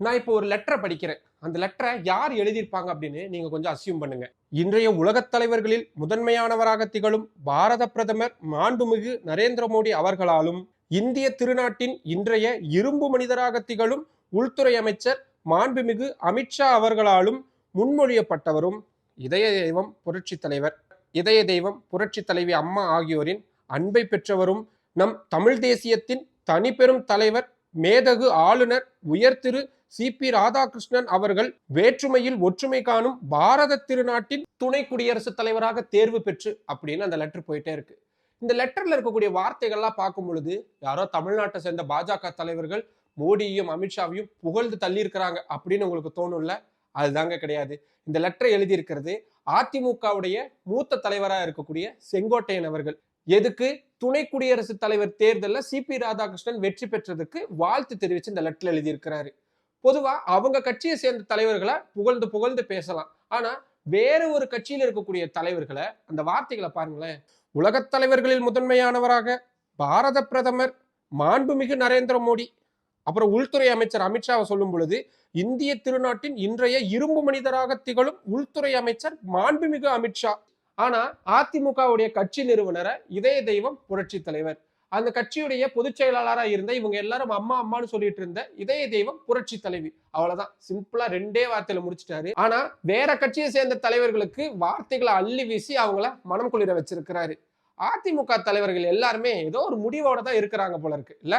நான் இப்போ ஒரு லெட்டரை படிக்கிறேன். அந்த லெட்டரை யார் எழுதியிருப்பாங்க அப்படின்னு நீங்க கொஞ்சம் அசியூம் பண்ணுங்க. இன்றைய உலகத் தலைவர்களில் முதன்மையானவராக திகழும் பாரத பிரதமர் மாண்புமிகு நரேந்திர மோடி அவர்களாலும் இந்திய திருநாட்டின் இன்றைய இரும்பு மனிதராக திகழும் உள்துறை அமைச்சர் மாண்புமிகு அமித்ஷா அவர்களாலும் முன்மொழியப்பட்டவரும் இதய தெய்வம் புரட்சி தலைவர் இதய தெய்வம் புரட்சி தலைவி அம்மா ஆகியோரின் அன்பை பெற்றவரும் நம் தமிழ் தேசியத்தின் தனிப்பெரும் தலைவர் மேதகு ஆளுநர் உயர்திரு சி பி ராதாகிருஷ்ணன் அவர்கள் வேற்றுமையில் ஒற்றுமை காணும் பாரத திருநாட்டின் துணை குடியரசுத் தலைவராக தேர்வு பெற்று அப்படின்னு அந்த லெட்டர் போயிட்டே இருக்கு. இந்த லெட்டர்ல இருக்கக்கூடிய வார்த்தைகள்லாம் பார்க்கும் பொழுது யாரோ தமிழ்நாட்டை சேர்ந்த பாஜக தலைவர்கள் மோடியையும் அமித்ஷாவையும் புகழ்ந்து தள்ளியிருக்கிறாங்க அப்படின்னு உங்களுக்கு தோணும்ல? அதுதாங்க கிடையாது. இந்த லெட்டரை எழுதியிருக்கிறது அதிமுகவுடைய மூத்த தலைவராக இருக்கக்கூடிய செங்கோட்டையன் அவர்கள். எதுக்கு? துணை குடியரசுத் தலைவர் தேர்தலில் சிபி ராதாகிருஷ்ணன் வெற்றி பெற்றதுக்கு வாழ்த்து தெரிவித்து இந்த லெட்டர் எழுதியிருக்கிறாரு. பொதுவா அவங்க கட்சியை சேர்ந்த தலைவர்களை புகழ்ந்து புகழ்ந்து பேசலாம். ஆனா வேற ஒரு கட்சியில் இருக்கக்கூடிய தலைவர்களை அந்த வார்த்தைகளை பாருங்களேன். உலகத் தலைவர்களில் முதன்மையானவராக பாரத பிரதமர் மாண்புமிகு நரேந்திர மோடி. அப்புறம் உள்துறை அமைச்சர் அமித்ஷாவை சொல்லும் பொழுது இந்திய திருநாட்டின் இன்றைய இரும்பு மனிதராக திகழும் உள்துறை அமைச்சர் மாண்புமிகு அமித்ஷா ஆனா அதிமுகவுடைய கட்சி நிறுவனரை இதய தெய்வம் புரட்சி தலைவர். அந்த கட்சியுடைய பொதுச் செயலாளரா இருந்த இவங்க எல்லாரும் அம்மா அம்மான்னு சொல்லிட்டு இருந்த இதய தெய்வம் புரட்சி தலைவி. அவ்வளவுதான். சிம்பிளா ரெண்டே வார்த்தையில முடிச்சிட்டாரு. ஆனா வேற கட்சியை சேர்ந்த தலைவர்களுக்கு வார்த்தைகளை அள்ளி வீசி அவங்கள மனம் குளிர வச்சிருக்கிறாரு. அதிமுக தலைவர்கள் எல்லாருமே ஏதோ ஒரு முடிவோட தான் இருக்கிறாங்க போல இருக்கு. இல்ல?